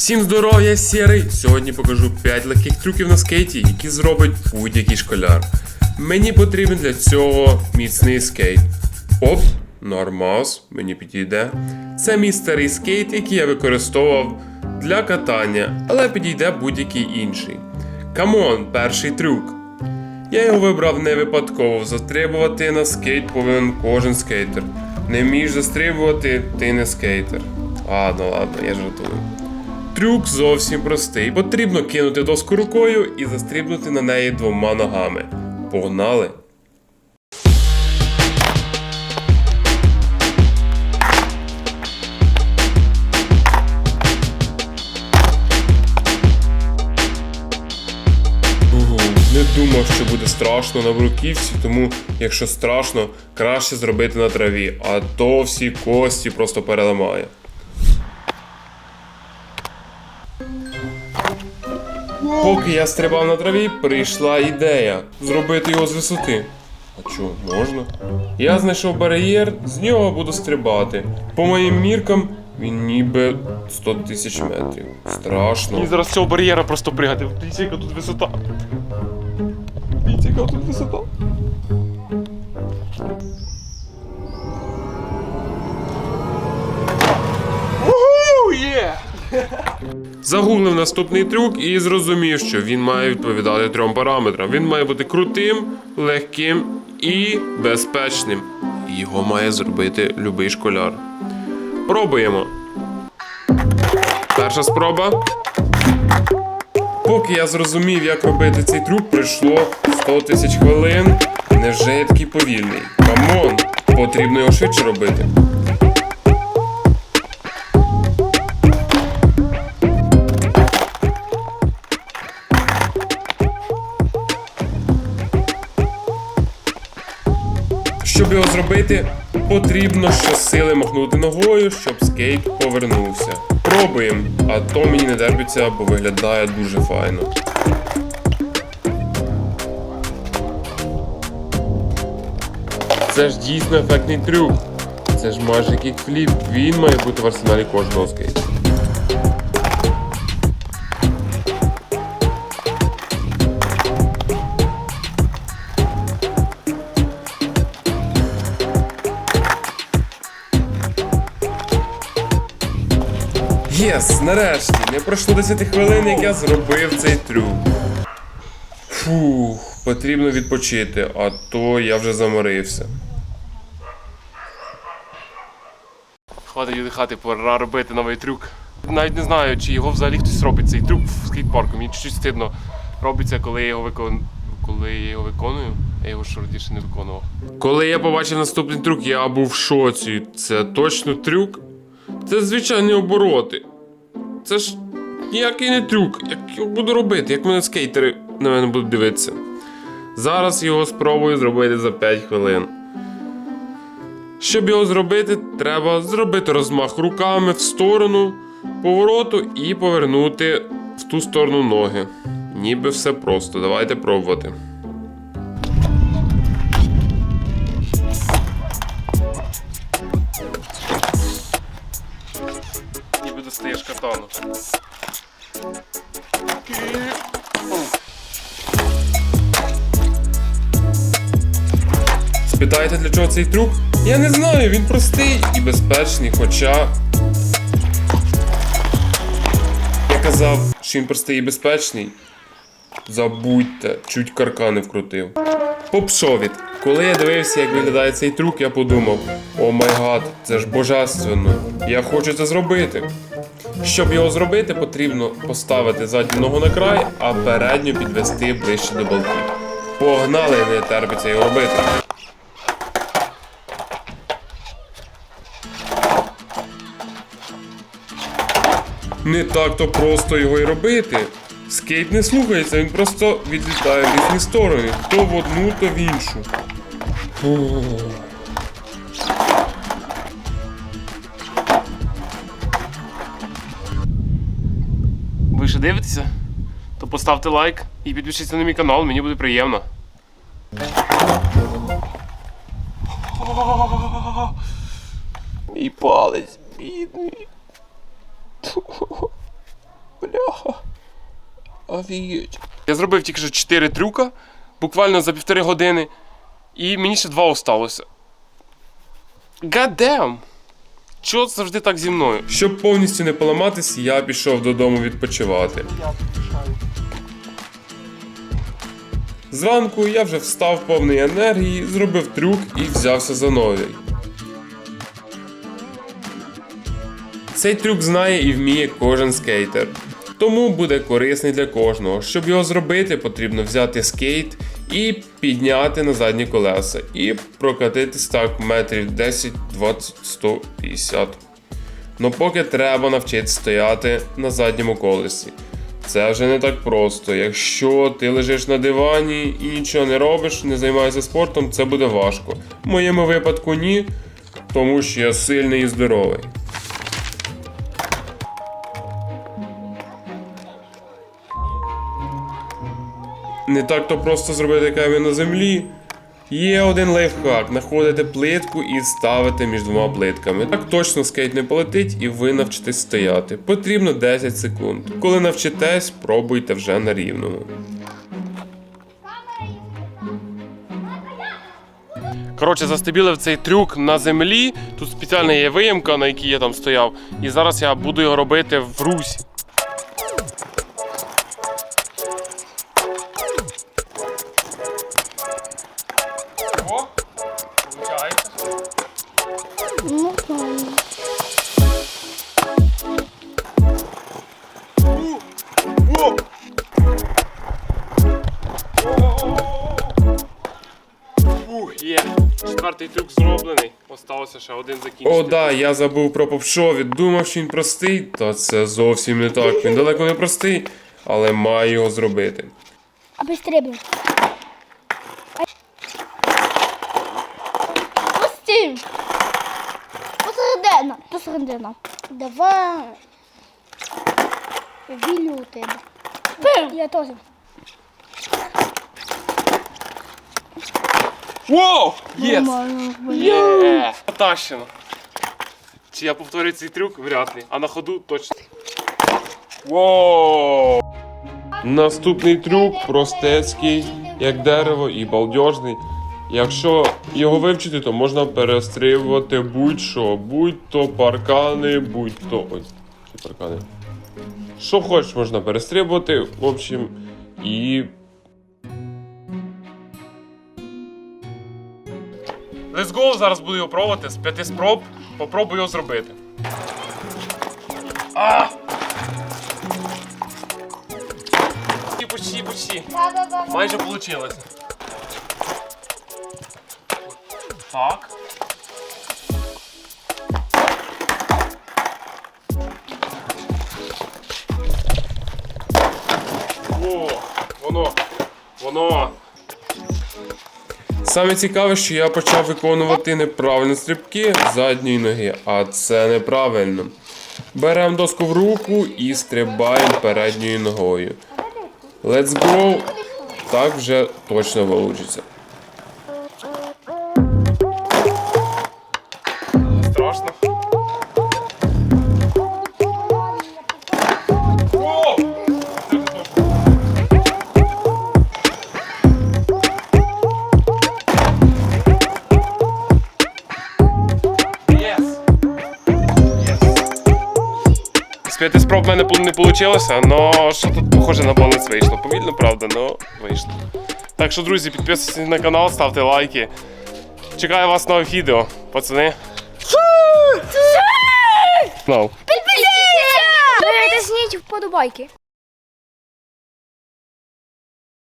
Всім здоров'я, сірий! Сьогодні покажу 5 легких трюків на скейті, які зробить будь-який школяр. Мені потрібен для цього міцний скейт. Оп, нормас, мені підійде. Це мій старий скейт, який я використовував для катання, але підійде будь-який інший. Камон, перший трюк. Я його вибрав не випадково. Застрибувати на скейт повинен кожен скейтер. Не вмієш застрибувати, ти не скейтер. Ладно, ладно, я жартую. Трюк зовсім простий. Потрібно кинути доску рукою і застрибнути на неї двома ногами. Погнали! Не думав, що буде страшно на бруківці, тому якщо страшно, краще зробити на траві, а то всі кості просто переламає. Поки я стрибав на траві, прийшла ідея зробити його з висоти. А чо, можна? Я знайшов бар'єр, з нього буду стрибати. По моїм міркам, він ніби 100 тисяч метрів. Страшно. Мені зараз цього бар'єра просто пригати. Дивіться, яка тут висота. Дивіться, яка тут висота. Загуглив наступний трюк і зрозумів, що він має відповідати трьом параметрам. Він має бути крутим, легким і безпечним. Його має зробити любий школяр. Пробуємо. Перша спроба. Поки я зрозумів, як робити цей трюк, пройшло 100 тисяч хвилин. Невже я такий повільний? Камон! Потрібно його швидше робити. Щоб його зробити, потрібно щосили махнути ногою, щоб скейт повернувся. Пробуємо, а то мені не терпиться, бо виглядає дуже файно. Це ж дійсно ефектний трюк. Це ж майже кікфліп. Він має бути в арсеналі кожного скейта. Єс, нарешті, не пройшло 10 хвилин, як я зробив цей трюк. Фух, потрібно відпочити, а то я вже заморився. Хватить віддихати, пора робити новий трюк. Навіть не знаю, чи його взагалі хтось робить цей трюк в скейт-парку. Мені чуть-чуть стидно робиться, коли я його викон... коли я його виконую. Я його ж раніше не виконував. Коли я побачив наступний трюк, я був в шоці. Це точно трюк? Це звичайні обороти. Це ж ніякий не трюк. Як його буду робити? Як мене скейтери на мене будуть дивитися? Зараз його спробую зробити за 5 хвилин. Щоб його зробити, треба зробити розмах руками в сторону повороту і повернути в ту сторону ноги. Ніби все просто. Давайте пробувати. Достаєш. Спитаєте, для чого цей трюк? Я не знаю, він простий і безпечний, хоча. Я казав, що він простий і безпечний. Забудьте, чуть карка не вкрутив. Попшовіт. Коли я дивився, як виглядає цей трюк, я подумав: о май гад, це ж божественно. Я хочу це зробити. Щоб його зробити, потрібно поставити задню ногу на край, а передню підвести ближче до болтів. Погнали, не терпиться його робити. Не так-то просто його й робити. Скейт не слухається, він просто відлітає в різні сторони. То в одну, то в іншу. Дивитеся? То поставте лайк і підпишіться на мій канал, мені буде приємно. Мій палець, бідний. Бляха. Офігеть. Я зробив тільки що 4 трюка, буквально за півтори години, і мені ще два осталося. God damn! Чого завжди так зі мною? Щоб повністю не поламатись, я пішов додому відпочивати. Зранку я вже встав повний енергії, зробив трюк і взявся за новий. Цей трюк знає і вміє кожен скейтер. Тому буде корисний для кожного. Щоб його зробити, потрібно взяти скейт і підняти на задні колеса. І прокатитись так метрів 10, 20, 100, 50. Ну поки треба навчитися стояти на задньому колесі. Це вже не так просто. Якщо ти лежиш на дивані і нічого не робиш, не займаєшся спортом, це буде важко. В моєму випадку ні, тому що я сильний і здоровий. Не так то просто зробити камінь на землі. Є один лайфхак: знаходите плитку і ставите між двома плитками. Так точно скейт не полетить і ви навчитесь стояти. Потрібно 10 секунд. Коли навчитесь, пробуйте вже на рівному. Коротше, застебілив цей трюк на землі. Тут спеціальна є виємка, на якій я там стояв. І зараз я буду його робити в русі. Четвертий трюк зроблений. Осталося ще один закінчити. О, да, я забув про попшові. Думав, що він простий, та це зовсім не так. Він далеко не простий, але маю його зробити. А быстрее, блин. Пусти! Посередина, посередина. Давай. Вілю у тебе. Я теж. Воу! Єс! Є! Тащено. Чи я повторю цей трюк? Вряд ли. А на ходу точно. Воу! Наступний трюк простецький, як дерево, і балдежний. Якщо його вивчити, то можна перестрибувати будь-що, будь-то паркани, будь-то. Ой, паркани. Що хочеш, можна перестрибувати, в общем, і. Let's go, зараз буду його пробувати з п'яти спроб. Попробую його зробити. А! Почти, почти, почти. Майже вийшло. Так. О, воно, воно. Саме цікаве, що я почав виконувати неправильні стрибки задньої ноги, а це неправильно. Беремо доску в руку і стрибаємо передньою ногою. Let's go! Так вже точно вийде. П'яти спроб в мене не вийшло, але що тут похоже на баланс вийшло. Повільно, правда, але вийшло. Так що, друзі, підписуйтесь на канал, ставте лайки. Чекаю вас нових відео, пацани. No. Підпишіться! Тисніть вподобайки.